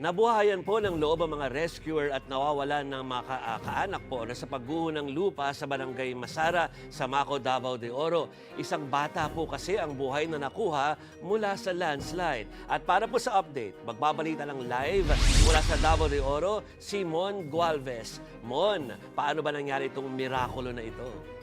Nabuhayan po ng loob ang mga rescuer at nawawalan ng mga ka- kaanak po na sa pagguho ng lupa sa barangay Masara sa Maco, Davao de Oro. Isang bata po kasi ang buhay na nakuha mula sa landslide. At para po sa update, magbabalita ng live mula sa Davao de Oro, si Mon Gualvez. Mon, paano ba nangyari itong mirakulo na ito?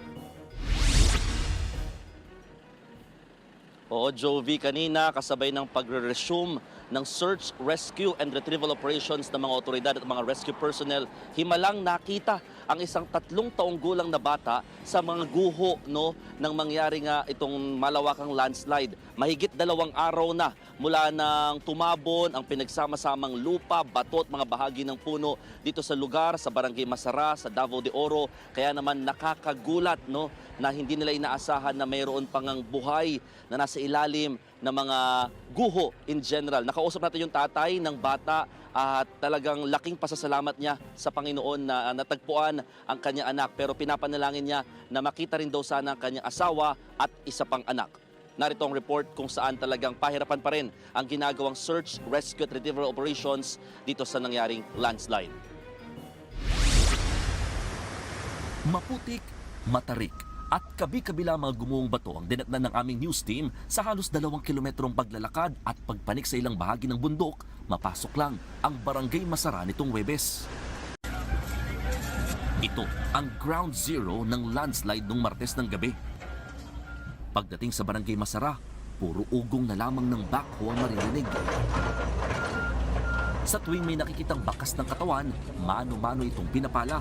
Oo, Jovi, kanina kasabay ng pagre-resume ng search, rescue and retrieval operations ng mga otoridad at mga rescue personnel, himalang nakita ang isang tatlong taong gulang na bata sa mga guho no, ng mangyari nga itong malawakang landslide. Mahigit dalawang araw na mula nang tumabon ang pinagsama-samang lupa, bato at mga bahagi ng puno dito sa lugar, sa Barangay Masara, sa Davao de Oro. Kaya naman nakakagulat no, na hindi nila inaasahan na mayroon pang buhay na nasa ilalim ng mga guho in general. Nakausap natin yung tatay ng bata at talagang laking pasasalamat niya sa Panginoon na natagpuan ang kanyang anak. Pero pinapanalangin niya na makita rin daw sana ang kanyang asawa at isa pang anak. Narito ang report kung saan talagang pahirapan pa rin ang ginagawang search, rescue at retrieval operations dito sa nangyaring landslide. Maputik, matarik, at kabi-kabila mga gumuong bato ang dinatnan ng aming news team sa halos dalawang kilometrong paglalakad at pagpanik sa ilang bahagi ng bundok, mapasok lang ang barangay Masara nitong Webes. Ito ang ground zero ng landslide nung Martes ng gabi. Pagdating sa barangay Masara, puro ugong na lamang ng backhoe ang maririnig. Sa tuwing may nakikitang bakas ng katawan, mano-mano itong pinapala.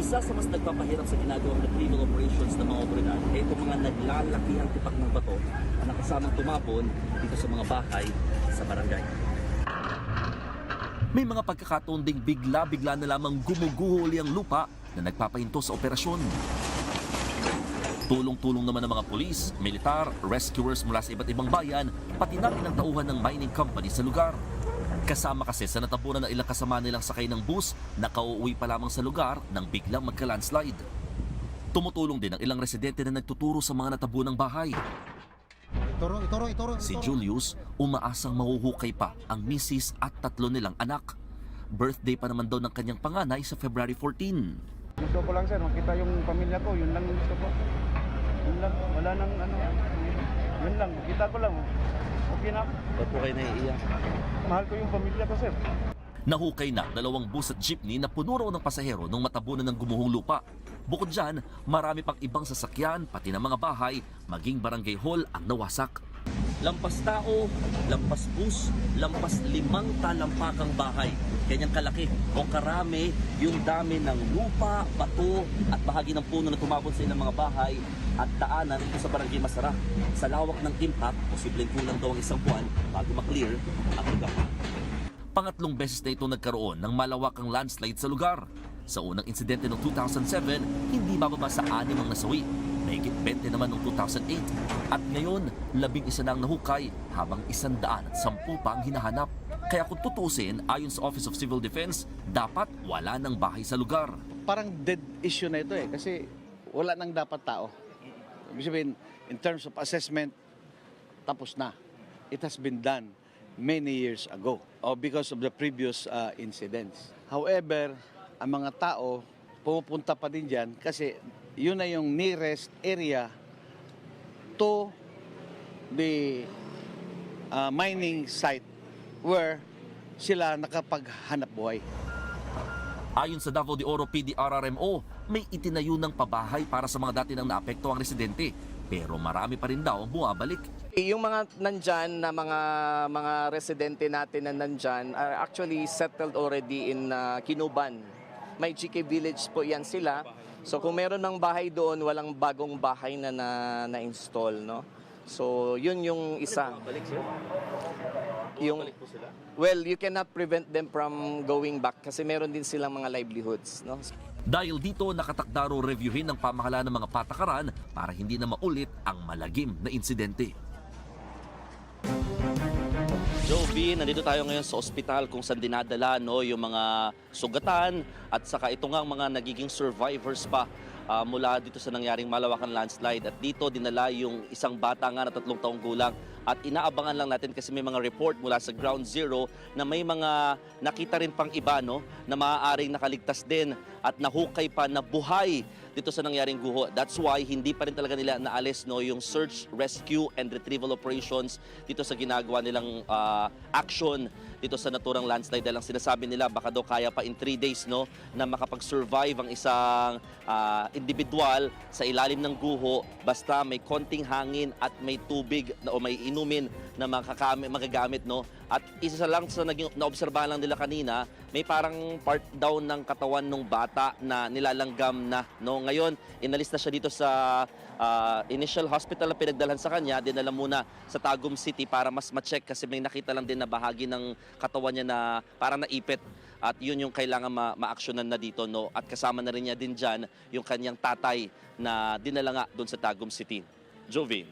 Isa sa mas nagpapahirap sa ginagawang retrieval operations ng mga otoridad ay itong mga naglalakihang tipak ng bato na nakasamang tumapon dito sa mga bahay sa barangay. May mga pagkakataon ding bigla-bigla na lamang gumuguhuli ang lupa na nagpapahinto sa operasyon. Tulong-tulong naman ng mga pulis, militar, rescuers mula sa iba't ibang bayan, pati na ng tauhan ng mining company sa lugar. Kasama kasi sa natabunan ng ilang kasama nilang sakay ng bus na kauuwi pa lamang sa lugar nang biglang magka-landslide. Tumutulong din ang ilang residente na nagtuturo sa mga natabunang bahay. Ituro, ituro, ituro. Si ituro. Julius, umaasang mahuhukay pa ang misis at tatlo nilang anak. Birthday pa naman daw ng kanyang panganay sa February 14. Gusto ko lang sir, makita yung pamilya ko, yun lang yung gusto ko. Yun lang, wala nang ano. Yun lang, makita ko lang. Okay na. Ba't po kayo naiiyak? Mahal ko yung pamilya ko sir. Nahukay na dalawang bus at jeepney na puno raw ng pasahero nung matabunan ng gumuhong lupa. Bukod dyan, marami pang ibang sasakyan, pati ng mga bahay, maging barangay hall ang nawasak. Lampas tao, lampas bus, lampas limang talampakang bahay. Kanyang kalaki o karami yung dami ng lupa, bato at bahagi ng puno na tumabon sa ilang mga bahay at daanan dito sa Barangay Masara. Sa lawak ng impact, posibleng kulang daw ang isang buwan bago maklear ang lugar. Pangatlong beses na ito nagkaroon ng malawakang landslide sa lugar. Sa unang insidente noong 2007, hindi bababa sa anim ang nasawi. Mahigit 20 naman noong 2008. At ngayon, labing isa na ang nahukay habang isandaan at sampu pa ang hinahanap. Kaya kung tutusin, ayon sa Office of Civil Defense, dapat wala ng bahay sa lugar. parang dead issue na ito eh kasi wala nang dapat tao. Ibig sabihin, in terms of assessment, tapos na. It has been done many years ago or because of the previous uh, incidents. However, ang mga tao pumupunta pa din dyan kasi yun na yung nearest area to the uh, mining site where sila nakapaghanap buhay. Ayon sa Davao de Oro PDRRMO, may itinayo ng pabahay para sa mga dati nang naapekto ang residente. Pero marami pa rin daw ang bumabalik. Yung mga nandyan na mga mga residente natin na nandyan are actually settled already in uh, Kinuban. May GK Village po yan sila. So kung meron ng bahay doon, walang bagong bahay na na, na-install, no? So yun yung isa. Balik sir? Yung po sila? well, you cannot prevent them from going back kasi meron din silang mga livelihoods, no? Dahil dito nakatakda raw reviewin ng pamahalaan ng mga patakaran para hindi na maulit ang malagim na insidente. Jovi, nandito tayo ngayon sa ospital kung saan dinadala no, yung mga sugatan at saka ito nga mga nagiging survivors pa ah, mula dito sa nangyaring malawakan landslide. At dito dinala yung isang bata nga na tatlong taong gulang at inaabangan lang natin kasi may mga report mula sa ground zero na may mga nakita rin pang iba no na maaaring nakaligtas din at nahukay pa na buhay dito sa nangyaring guho. That's why hindi pa rin talaga nila naalis no yung search, rescue and retrieval operations dito sa ginagawa nilang ah, action dito sa naturang landslide. Dahil ang sinasabi nila baka daw kaya pa in 3 days no na makapag-survive ang isang ah, individual sa ilalim ng guho. Basta may konting hangin at may tubig na, o may inumin na makakami, magagamit no. At isa lang sa naging naobserbahan lang nila kanina may parang part daw ng katawan ng bata na nilalanggam na no ngayon inalis na siya dito sa ah, initial hospital na pinagdalhan sa kanya dinala muna sa Tagum City para mas ma-check kasi may nakita lang din na bahagi ng katawan niya na parang naipit at yun yung kailangan ma- ma-actionan na dito no at kasama na rin niya din diyan yung kanyang tatay na dinala nga doon sa Tagum City. Jovin.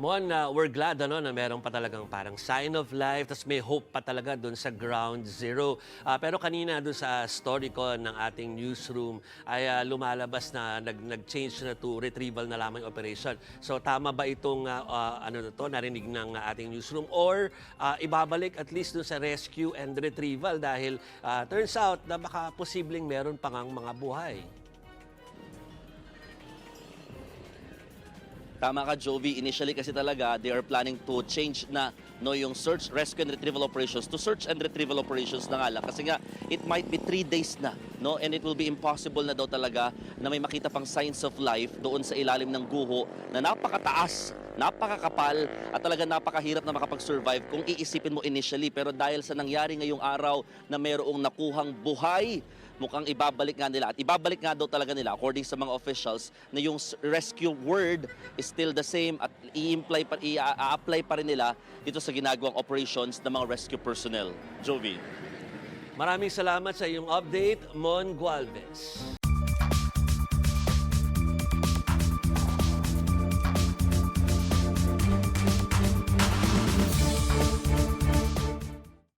Mon, uh, we're glad ano, na meron pa talagang parang sign of life, tapos may hope pa talaga doon sa ground zero. Ah, pero kanina doon sa story ko ng ating newsroom ay ah, lumalabas na nag, nag-change na to retrieval na lamang operation. So tama ba itong ah, ah, ano na to, narinig ng ah, ating newsroom or ah, ibabalik at least doon sa rescue and retrieval dahil ah, turns out na baka posibleng meron pang ang mga buhay. Tama ka, Jovi. Initially kasi talaga, they are planning to change na no, yung search, rescue, and retrieval operations to search and retrieval operations na nga lang. Kasi nga, it might be three days na. No? And it will be impossible na daw talaga na may makita pang signs of life doon sa ilalim ng guho na napakataas, napakakapal, at talaga napakahirap na makapag-survive kung iisipin mo initially. Pero dahil sa nangyari ngayong araw na mayroong nakuhang buhay, mukhang ibabalik nga nila at ibabalik nga daw talaga nila according sa mga officials na yung rescue word is still the same at i-apply pa, i-apply pa rin nila dito sa ginagawang operations ng mga rescue personnel. Jovi. Maraming salamat sa iyong update, Mon Gualvez.